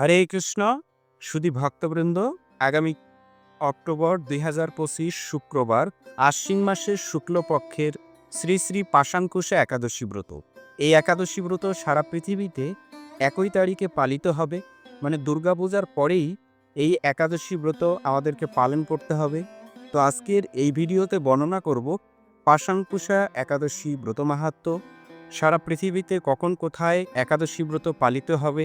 হরে কৃষ্ণ, সুধী ভক্তবৃন্দ, আগামী অক্টোবর দুই হাজার পঁচিশ শুক্রবার আশ্বিন মাসের শুক্লপক্ষের শ্রী শ্রী পাশাঙ্কুশা একাদশী ব্রত। এই একাদশী ব্রত সারা পৃথিবীতে একই তারিখে পালিত হবে মানে দুর্গাপূজার পরেই এই একাদশী ব্রত আমাদেরকে পালন করতে হবে। তো আজকের এই ভিডিওতে বর্ণনা করব পাশাঙ্কুশা একাদশী ব্রত মাহাত্ম, সারা পৃথিবীতে কখন কোথায় একাদশী ব্রত পালিত হবে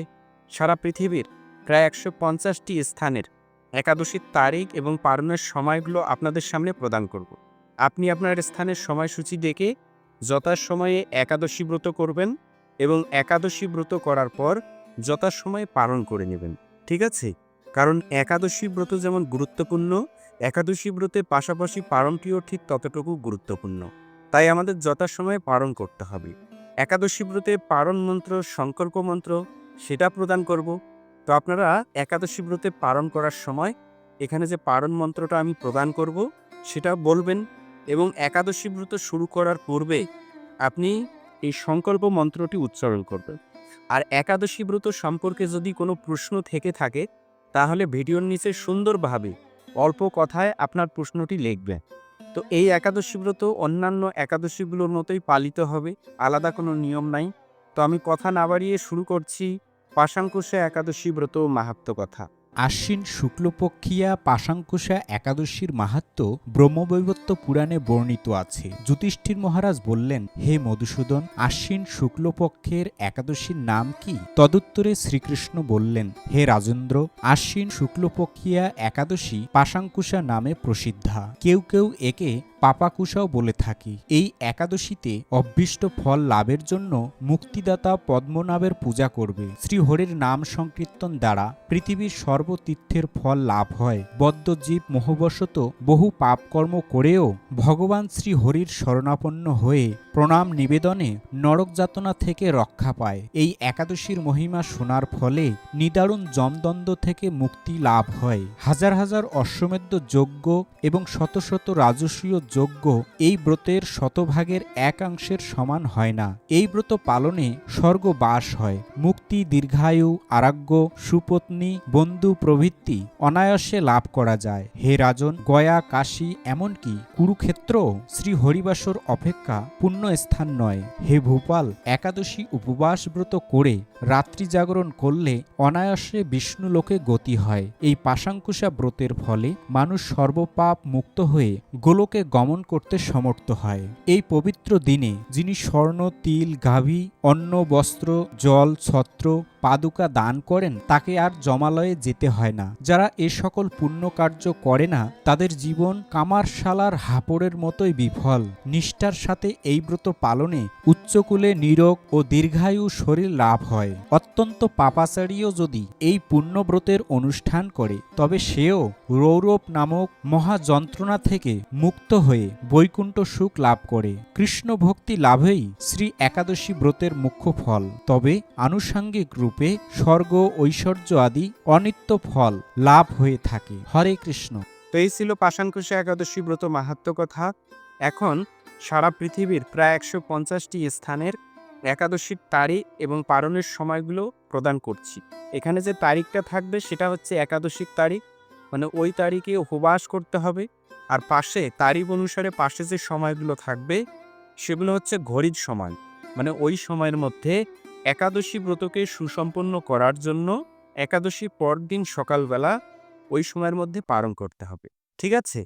সারা পৃথিবীর প্রায় একশো পঞ্চাশটি স্থানের একাদশীর তারিখ এবং পালনের সময়গুলো আপনাদের সামনে প্রদান করব। আপনি আপনার স্থানের সময়সূচি দেখে যথাসময়ে একাদশী ব্রত করবেন এবং একাদশী ব্রত করার পর যথাসময়ে পালন করে নেবেন, ঠিক আছে? কারণ একাদশী ব্রত যেমন গুরুত্বপূর্ণ, একাদশী ব্রতের পাশাপাশি পালনটিও ঠিক ততটুকু গুরুত্বপূর্ণ। তাই আমাদের যথাসময়ে পালন করতে হবে। একাদশী ব্রতে পারণ মন্ত্র, সংকল্প মন্ত্র সেটা প্রদান করব। তো আপনারা একাদশী ব্রতে পালন করার সময় এখানে যে পারণ মন্ত্রটা আমি প্রদান করব, সেটা বলবেন এবং একাদশী ব্রত শুরু করার পূর্বে আপনি এই সংকল্প মন্ত্রটি উচ্চারণ করবেন। আর একাদশী ব্রত সম্পর্কে যদি কোনো প্রশ্ন থেকে থাকে, তাহলে ভিডিওর নিচে সুন্দরভাবে অল্প কথায় আপনার প্রশ্নটি লিখবেন। তো এই একাদশী ব্রত অন্যান্য একাদশীগুলোর মতোই পালিত হবে, আলাদা কোনো নিয়ম নাই। তো আমি কথা না বাড়িয়ে শুরু করছি। পাশাঙ্কুশে একাদশী ব্রত মাহাত্ম কথা। আশ্বিন শুক্লপক্ষিয়া পাশাঙ্কুশা একাদশীর মাহাত্ম ব্রহ্মবৈবত্য পুরাণে বর্ণিত আছে। যুধিষ্ঠির মহারাজ বললেন, হে মধুসূদন, আশ্বিন শুক্লপক্ষের একাদশীর নাম কি? তদুত্তরে শ্রীকৃষ্ণ বললেন, হে রাজেন্দ্র, আশ্বিন শুক্লপক্ষিয়া একাদশী পাশাঙ্কুশা নামে প্রসিদ্ধা। কেউ কেউ একে পাপাকুশাও বলে থাকি, এই একাদশীতে অভ্যিষ্ট ফল লাভের জন্য মুক্তিদাতা পদ্মনাভের পূজা করবে। শ্রীহরির নাম সংকীর্তন দ্বারা পৃথিবীর সর্বতীর্থের ফল লাভ হয়। বদ্ধজীব মোহবশত বহু পাপকর্ম করেও ভগবান শ্রীহরির শরণাপন্ন হয়ে প্রণাম নিবেদনে নরক যাতনা থেকে রক্ষা পায়। এই একাদশীর মহিমা শোনার ফলে নিদারুণ জমদ্বন্দ্ব থেকে মুক্তি লাভ হয়। হাজার হাজার অশ্বমেধ যজ্ঞ এবং শত শত রাজস্বীয় যজ্ঞ এই ব্রতের শতভাগের একাংশের সমান হয় না। এই ব্রত পালনে স্বর্গ বাস হয়। মুক্তি, দীর্ঘায়ু, আরাগ্য, সুপত্নী, বন্ধু প্রভৃতি অনায়াসে লাভ করা যায়। হে রাজন, গয়া, কাশী এমনকি কুরুক্ষেত্র শ্রী হরিবাসর অপেক্ষা পুণ্য স্থান নয়। হে ভূপাল একাদশী উপবাস ব্রত করে রাত্রি জাগরণ করলে অনায়াসে বিষ্ণু লোকে গতি হয়। এই পাশাঙ্কুশা ব্রতের ফলে মানুষ সর্বপাপ মুক্ত হয়ে গোলকে গমন করতে সমর্থ হয়। এই পবিত্র দিনে যিনি স্বর্ণ, তিল, গাভী, অন্ন, বস্ত্র, জল, ছত্র, পাদুকা দান করেন, তাকে আর জমালয়ে যেতে হয় না। যারা এ সকল পুণ্য কার্য করে না, তাদের জীবন কামারশালার হাপড়ের মতোই বিফল। নিষ্ঠার সাথে এই ব্রত পালনে উচ্চকূলে নিরোগ ও দীর্ঘায়ু শরীর লাভ হয়। অত্যন্ত পাপাচারীও যদি এই পুণ্যব্রতের অনুষ্ঠান করে, তবে সেও রৌরব নামক মহা যন্ত্রণা থেকে মুক্ত হয়ে বৈকুণ্ঠ সুখ লাভ করে। কৃষ্ণ ভক্তি লাভেই শ্রী একাদশী ব্রতের মুখ্য ফল। তবে আনুষাঙ্গিক রূপে স্বর্গ, ঐশ্বর্য আদি অনিত্য ফল লাভ হয়ে থাকে। হরে কৃষ্ণ। তো এই ছিল পাশাঙ্কুশে একাদশী ব্রত মাহাত্ম কথা। এখন সারা পৃথিবীর প্রায় একশো পঞ্চাশটি স্থানের একাদশীর তারিখ এবং পালনের সময়গুলো প্রদান করছি। এখানে যে তারিখটা থাকবে সেটা হচ্ছে একাদশীর তারিখ মানে ওই তারিখে উপবাস করতে হবে। আর পাশে তারিখ অনুসারে পাশে যে সময়গুলো থাকবে সেগুলো হচ্ছে ঘড়ির সময়। মানে ওই সময়ের মধ্যে একাদশী ব্রতকে সুসম্পন্ন করার জন্য একাদশী পরদিন সকালবেলা ওই সময়ের মধ্যে পালন করতে হবে। ঠিক আছে?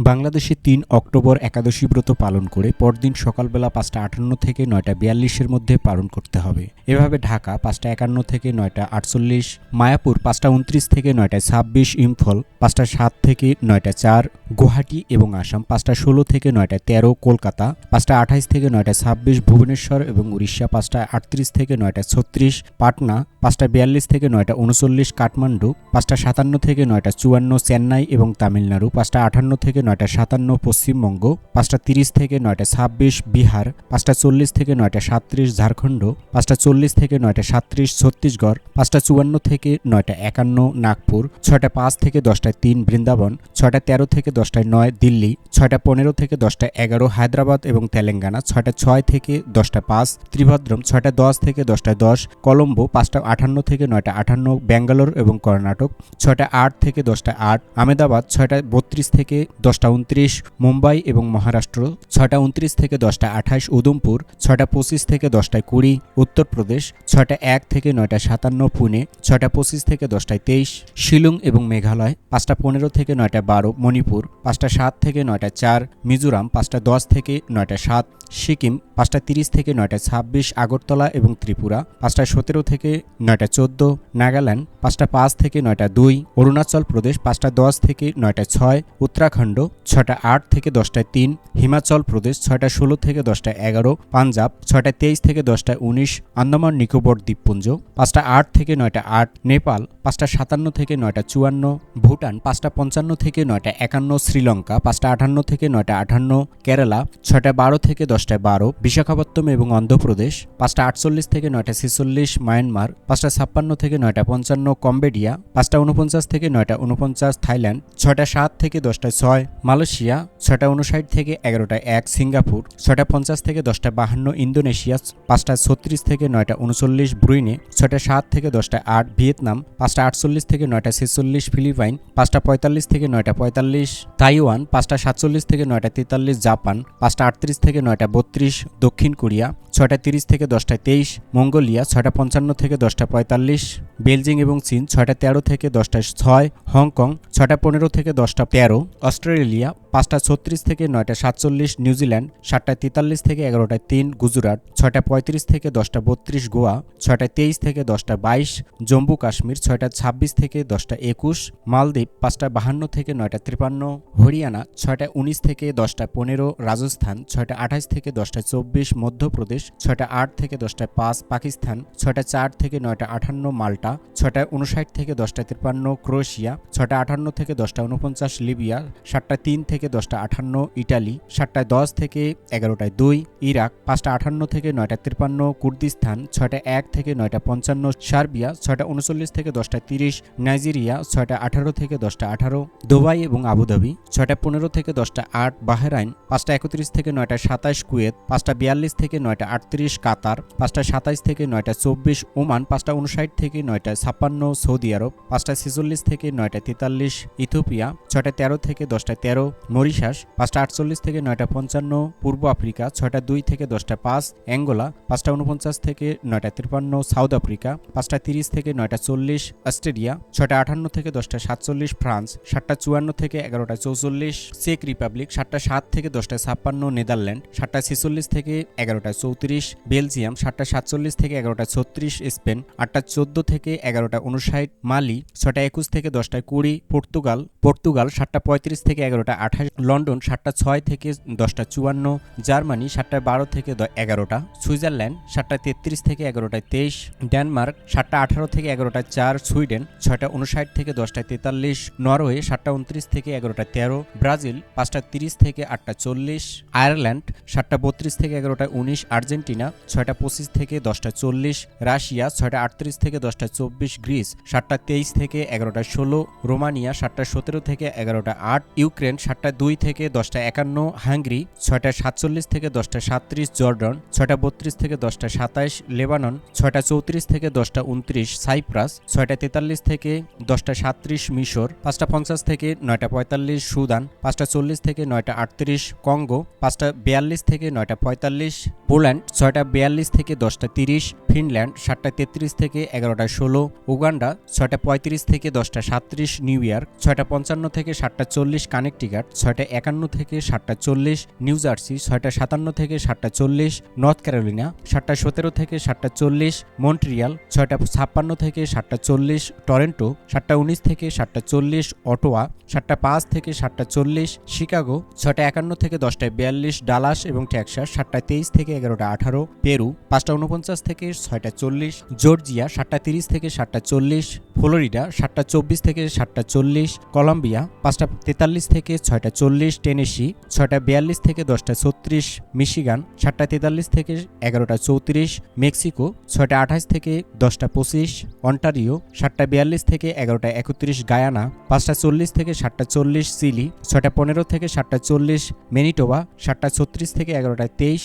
বাংলাদেশে তিন অক্টোবর একাদশী ব্রত পালন করে পরদিন সকালবেলা পাঁচটা আটান্ন থেকে নয়টা বিয়াল্লিশের মধ্যে পালন করতে হবে। এভাবে ঢাকা পাঁচটা একান্ন থেকে নয়টা আটচল্লিশ, মায়াপুর পাঁচটা উনত্রিশ থেকে নয়টা ছাব্বিশ, ইম্ফল পাঁচটা সাত থেকে নয়টা চার গুয়াহাটি এবং আসাম পাঁচটা ষোলো থেকে নয়টা তেরো কলকাতা পাঁচটা আঠাইশ থেকে নয়টা ছাব্বিশ ভুবনেশ্বর এবং উড়িষ্যা পাঁচটা আটত্রিশ থেকে নয়টা ছত্রিশ পাটনা পাঁচটা বিয়াল্লিশ থেকে নয়টা উনচল্লিশ কাঠমান্ডু পাঁচটা সাতান্ন থেকে নয়টা চুয়ান্ন চেন্নাই এবং তামিলনাড়ু পাঁচটা আটান্ন থেকে নয়টা সাতান্ন পশ্চিমবঙ্গ পাঁচটা তিরিশ থেকে নয়টা ছাব্বিশ বিহার পাঁচটা চল্লিশ থেকে নয়টা সাতত্রিশ ঝাড়খণ্ড পাঁচটা চল্লিশ থেকে নয়টা সাতত্রিশ ছত্তিশগড় পাঁচটা চুয়ান্ন থেকে নয়টা একান্ন নাগপুর ছয়টা পাঁচ থেকে দশটা তিন বৃন্দাবন ছয়টা তেরো থেকে দশটায় নয়, দিল্লি, ছয়টা পনেরো থেকে দশটা এগারো, হায়দ্রাবাদ এবং তেলেঙ্গানা, ছয়টা ছয় থেকে দশটা পাঁচ, ত্রিভদ্রম, ছয়টা দশ থেকে দশটায় দশ, কলম্বো, পাঁচটা আটান্ন থেকে নয়টা আটান্ন ব্যাঙ্গালোর এবং কর্ণাটক, ছয়টা আট থেকে দশটা আট আমেদাবাদ ছয়টা বত্রিশ থেকে দশটা উনত্রিশ, মুম্বাই এবং মহারাষ্ট্র, ছয়টা উনত্রিশ থেকে দশটা আঠাশ উদমপুর ছয়টা পঁচিশ থেকে দশটায় কুড়ি, উত্তরপ্রদেশ, ছয়টা এক থেকে নয়টা সাতান্ন, পুনে, ছয়টা পঁচিশ থেকে দশটায় তেইশ, শিলং এবং মেঘালয়, পাঁচটা পনেরো থেকে নয়টা বারো, মণিপুর পাঁচটা সাত থেকে নয়টা চার, মিজোরাম পাঁচটা দশ থেকে নয়টা সাত, সিকিম পাঁচটা তিরিশ থেকে নয়টা ছাব্বিশ, আগরতলা এবং ত্রিপুরা পাঁচটা সতেরো থেকে নয়টা চোদ্দ, নাগাল্যান্ড পাঁচটা পাঁচ থেকে নয়টা দুই, অরুণাচল প্রদেশ পাঁচটা দশ থেকে নয়টা ছয়, উত্তরাখণ্ড ছয়টা আট থেকে দশটায় তিন, হিমাচল প্রদেশ ছয়টা ষোলো থেকে দশটা এগারো, পাঞ্জাব ছয়টা তেইশ থেকে দশটায় উনিশ, আন্দামান নিকোবর দ্বীপপুঞ্জ পাঁচটা আট থেকে নয়টা আট, নেপাল পাঁচটা সাতান্ন থেকে নয়টা চুয়ান্ন, ভুটান পাঁচটা পঞ্চান্ন থেকে নয়টা একান্ন শ্রীলঙ্কা, পাঁচটা আটান্ন থেকে নয়টা আটান্ন কেরালা, ছয়টা বারো থেকে দশটায় বারো বিশাখাপত্তম এবং অন্ধ্রপ্রদেশ, পাঁচটা আটচল্লিশ থেকে নয়টা ছেচল্লিশ, মায়ানমার, পাঁচটা ছাপ্পান্ন থেকে নয়টা পঞ্চান্ন, কম্বোডিয়া, পাঁচটা উনপঞ্চাশ থেকে নয়টা উনপঞ্চাশ থাইল্যান্ড, ছয়টা সাত থেকে দশটায় ছয়, মালয়েশিয়া, ছয়টা উনষাট থেকে এগারোটা এক, সিঙ্গাপুর, ছয়টা পঞ্চাশ থেকে দশটা বাহান্ন, ইন্দোনেশিয়া, পাঁচটা ছত্রিশ থেকে নয়টা উনচল্লিশ ব্রুইনে, ছয়টা সাত থেকে দশটা আট, ভিয়েতনাম, পাঁচটা আটচল্লিশ থেকে নয়টা ছেচল্লিশ, ফিলিপাইন, পাঁচটা পঁয়তাল্লিশ থেকে নয়টা পঁয়তাল্লিশ তাইওয়ান, পাঁচটা সাতচল্লিশ থেকে নয়টা তেতাল্লিশ, জাপান, পাঁচটা আটত্রিশ থেকে নয়টা বত্রিশ, দক্ষিণ কোরিয়া, ছয়টা তিরিশ থেকে দশটা তেইশ, মঙ্গোলিয়া, ছয়টা পঞ্চান্ন থেকে দশটা পঁয়তাল্লিশ বেলজিং এবং চীন, ছয়টা তেরো থেকে দশটা ছয়, হংকং, ছয়টা পনেরো থেকে দশটা তেরো, অস্ট্রেলিয়া পাঁচটা ছত্রিশ থেকে নয়টা সাতচল্লিশ, নিউজিল্যান্ড সাতটা তেতাল্লিশ থেকে এগারোটায় তিন, গুজরাট ছয়টা পঁয়ত্রিশ থেকে দশটা বত্রিশ, গোয়া ছয়টা তেইশ থেকে দশটা বাইশ, জম্মু কাশ্মীর ছয়টা ছাব্বিশ থেকে দশটা একুশ, মালদ্বীপ পাঁচটা বাহান্ন থেকে নয়টা তিপ্পান্ন হরিয়ানা ছয়টা উনিশ থেকে দশটা পনেরো, রাজস্থান ছয়টা আঠাশ থেকে দশটা চব্বিশ, মধ্যপ্রদেশ ছয়টা আট থেকে দশটা পাঁচ, পাকিস্তান ছয়টা চার থেকে নয়টা আটান্ন মাল্টা ছয়টা উনষাট থেকে দশটা তিপ্পান্ন ক্রোয়েশিয়া ছয়টা আটান্ন থেকে দশটা উনপঞ্চাশ, লিবিয়া সাতটা তিন থেকে দশটা আঠান্ন, ইটালি সাতটায় দশ থেকে এগারোটায় দুই, ইরাক পাঁচটা আঠান্ন থেকে নয়টা তিপ্পান্ন কুর্দিস্তান ছয়টা এক থেকে নয়টা পঞ্চান্ন, সার্বিয়া ছয়টা উনচল্লিশ থেকে দশটা তিরিশ, নাইজেরিয়া ছয়টা আঠারো থেকে দশটা আঠারো, দুবাই এবং আবুধাবি ছয়টা পনেরো থেকে দশটা আট, বাহরাইন পাঁচটা একত্রিশ থেকে নয়টা সাতাশ, কুয়েত পাঁচটা বিয়াল্লিশ থেকে নয়টা আটত্রিশ, কাতার পাঁচটা সাতাইশ থেকে নয়টা চব্বিশ, ওমান পাঁচটা উনষাট থেকে নয়টা ছাপ্পান্ন, সৌদি আরব পাঁচটা ছেচল্লিশ থেকে নয়টা তেতাল্লিশ ইথোপিয়া ছয়টা তেরো থেকে দশটা তেরো মরিশাস, পাঁচটা আটচল্লিশ থেকে নয়টা পঞ্চান্ন, পূর্ব আফ্রিকা, ছয়টা দুই থেকে দশটা পাঁচ, অ্যাঙ্গোলা, পাঁচটা উনপঞ্চাশ থেকে নয়টা তিপ্পান্ন, সাউথ আফ্রিকা, পাঁচটা তিরিশ থেকে নয়টা চল্লিশ, অস্ট্রেলিয়া, ছয়টা আটান্ন থেকে দশটা সাতচল্লিশ, ফ্রান্স, সাতটা চুয়ান্ন থেকে এগারোটা চৌচল্লিশ, চেক রিপাবলিক, সাতটা সাত থেকে দশটা ছাপ্পান্ন, নেদারল্যান্ড, সাতটা ছেচল্লিশ থেকে এগারোটা চৌত্রিশ, বেলজিয়াম, সাতটা সাতচল্লিশ থেকে এগারোটা ছত্রিশ, স্পেন, আটটা চোদ্দ থেকে এগারোটা উনষাট মালি ছটা একুশ থেকে দশটায় কুড়ি, পর্তুগাল পর্তুগাল, সাতটা পঁয়ত্রিশ থেকে এগারোটা আঠাশ লন্ডন সাতটা ছয় থেকে দশটা চুয়ান্ন, জার্মানি সাতটা বারো থেকে এগারোটা, সুইজারল্যান্ড সাতটা তেত্রিশ থেকে এগারোটায় তেইশ, ডেনমার্ক সাতটা আঠারো থেকে এগারোটা চার, সুইডেন ছয়টা উনষাট থেকে দশটা তেতাল্লিশ, নরওয়ে সাতটা উনত্রিশ থেকে এগারোটা তেরো, ব্রাজিল পাঁচটা তিরিশ থেকে আটটা চল্লিশ, আয়ারল্যান্ড সাতটা বত্রিশ থেকে এগারোটা উনিশ, আর্জেন্টিনা ছয়টা পঁচিশ থেকে দশটা চল্লিশ, রাশিয়া ছয়টা আটত্রিশ থেকে দশটা চব্বিশ, গ্রিস সাতটা তেইশ থেকে এগারোটা ষোলো, রোমানিয়া সাতটা সতেরো থেকে এগারোটা আট, ইউক্রেন সাতটা দুই থেকে দশটা একান্ন, হাঙ্গরি ছয়টা সাতচল্লিশ থেকে দশটা সাতত্রিশ, জর্ডন ছয়টা বত্রিশ থেকে দশটা সাতাইশ, লেবানন ছয়টা চৌত্রিশ থেকে দশটা উনত্রিশ সাইপ্রাস ছয়টা তেতাল্লিশ থেকে দশটা সাতত্রিশ, মিশর পাঁচটা পঞ্চাশ থেকে নয়টা পঁয়তাল্লিশ, সুদান পাঁচটা চল্লিশ থেকে নয়টা আটত্রিশ, কঙ্গো পাঁচটা বিয়াল্লিশ থেকে নয়টা পঁয়তাল্লিশ, পোল্যান্ড ছয়টা বিয়াল্লিশ থেকে দশটা তিরিশ ফিনল্যান্ড সাতটা তেত্রিশ থেকে এগারোটা ষোলো, উগান্ডা ছয়টা পঁয়ত্রিশ থেকে দশটা সাতত্রিশ, নিউ ইয়র্ক ছয়টা পঞ্চান্ন থেকে সাতটা চল্লিশ, কানেকটিকাট ছয়টা একান্ন থেকে সাতটা চল্লিশ, নিউ জার্সি ছয়টা সাতান্ন থেকে সাতটা চল্লিশ, নর্থ ক্যারোলিনা সাতটা সতেরো থেকে সাতটা চল্লিশ, মন্ট্রিয়াল ছয়টা ছাপ্পান্ন থেকে সাতটা চল্লিশ, টরেন্টো সাতটা উনিশ থেকে সাতটা চল্লিশ, অটোয়া সাতটা পাঁচ থেকে সাতটা চল্লিশ, শিকাগো ছয়টা একান্ন থেকে দশটায় বিয়াল্লিশ, ডালাস এবং টেক্সাস সাতটা তেইশ থেকে এগারোটা আঠারো, পেরু পাঁচটা উনপঞ্চাশ থেকে ছয়টা চল্লিশ, জর্জিয়া সাতটা তিরিশ থেকে সাতটা চল্লিশ, ফ্লোরিডা সাতটা চব্বিশ থেকে সাতটা চল্লিশ, কলম্বিয়া পাঁচটা তেতাল্লিশ থেকে ছয়টা চল্লিশ, টেনেসি ছয়টা বিয়াল্লিশ থেকে দশটা ছত্রিশ, মিশিগান সাতটা তেতাল্লিশ থেকে এগারোটা চৌত্রিশ, মেক্সিকো ছয়টা আঠাশ থেকে দশটা পঁচিশ, অন্টারিও সাতটা বিয়াল্লিশ থেকে এগারোটা একত্রিশ, গায়ানা পাঁচটা চল্লিশ থেকে সাতটা চল্লিশ, চিলি ছয়টা পনেরো থেকে সাতটা চল্লিশ মেনিটোবা সাতটা ছত্রিশ থেকে এগারোটা তেইশ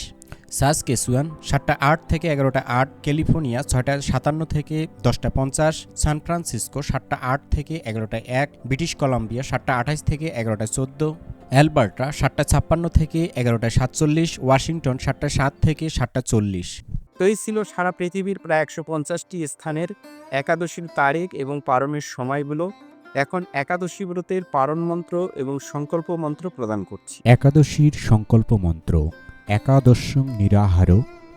সাস কেসুয়ান সাতটা আট থেকে এগারোটা আট ক্যালিফোর্নিয়া ছয়টা সাতান্ন থেকে দশটা পঞ্চাশ সান ফ্রান্সিসকো সাতটা আট থেকে এগারোটা এক ব্রিটিশ কলাম্বিয়া সাতটা আঠাশ থেকে এগারোটা চোদ্দ অ্যালবার্টা সাতটা ছাপ্পান্ন থেকে এগারোটা সাতচল্লিশ ওয়াশিংটন সাতটা সাত থেকে সাতটা চল্লিশ। তো এই ছিল সারা পৃথিবীর প্রায় একশো পঞ্চাশটি স্থানের একাদশীর তারিখ এবং পারণের সময়গুলো। এখন একাদশী ব্রতের পারণ মন্ত্র এবং সংকল্প মন্ত্র প্রদান করছি। একাদশীর সংকল্প মন্ত্র। একাদশং নিরাহার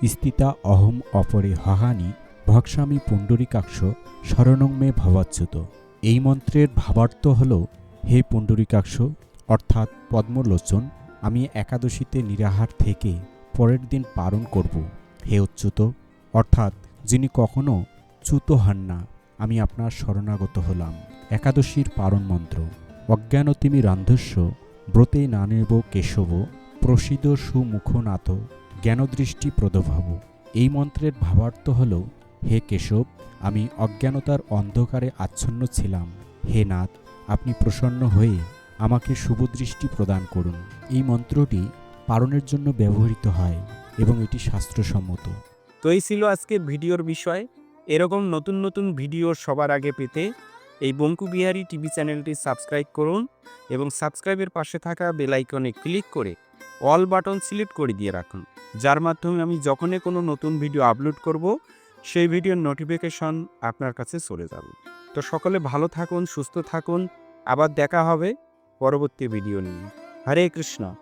স্থিতা অহম অপরে হহানি ভক্সামি পুণ্ডরিকাক্ষ শরণং মে ভবাচ্যুত। এই মন্ত্রের ভাবার্থ হল, হে পুণ্ডরিকাক্ষ, অর্থাৎ পদ্মলোচন, আমি একাদশীতে নিরাহার থেকে পরের দিন পালন করব। হে অচ্যুত অর্থাৎ যিনি কখনো চ্যুত হন না, আমি আপনার শরণাগত হলাম। একাদশীর পারণ মন্ত্র, অজ্ঞানতিমি রান্ধস্য ব্রতে নানেব কেশব প্রসিদ সুমুখনাথ জ্ঞানদৃষ্টি প্রদভাব। এই মন্ত্রের ভাবার্থ হল, হে কেশব, আমি অজ্ঞানতার অন্ধকারে আচ্ছন্ন ছিলাম। হে নাথ, আপনি প্রসন্ন হয়ে আমাকে শুভদৃষ্টি প্রদান করুন। এই মন্ত্রটি পালনের জন্য ব্যবহৃত হয় এবং এটি শাস্ত্রসম্মত। তো এই ছিল আজকে ভিডিওর বিষয়। এরকম নতুন নতুন ভিডিও সবার আগে পেতে এই বঙ্কু বিহারি টিভি চ্যানেলটি সাবস্ক্রাইব করুন এবং সাবস্ক্রাইবের পাশে থাকা বেলাইকনে ক্লিক করে অল বাটন সিলেক্ট করে দিয়ে রাখুন। যার মাধ্যমে আমি যখনই কোনো নতুন ভিডিও আপলোড করব, সেই ভিডিওর নোটিফিকেশন আপনার কাছে চলে যাবে। তো সকলে ভালো থাকুন, সুস্থ থাকুন। আবার দেখা হবে পরবর্তী ভিডিও নিয়ে। হরে কৃষ্ণ।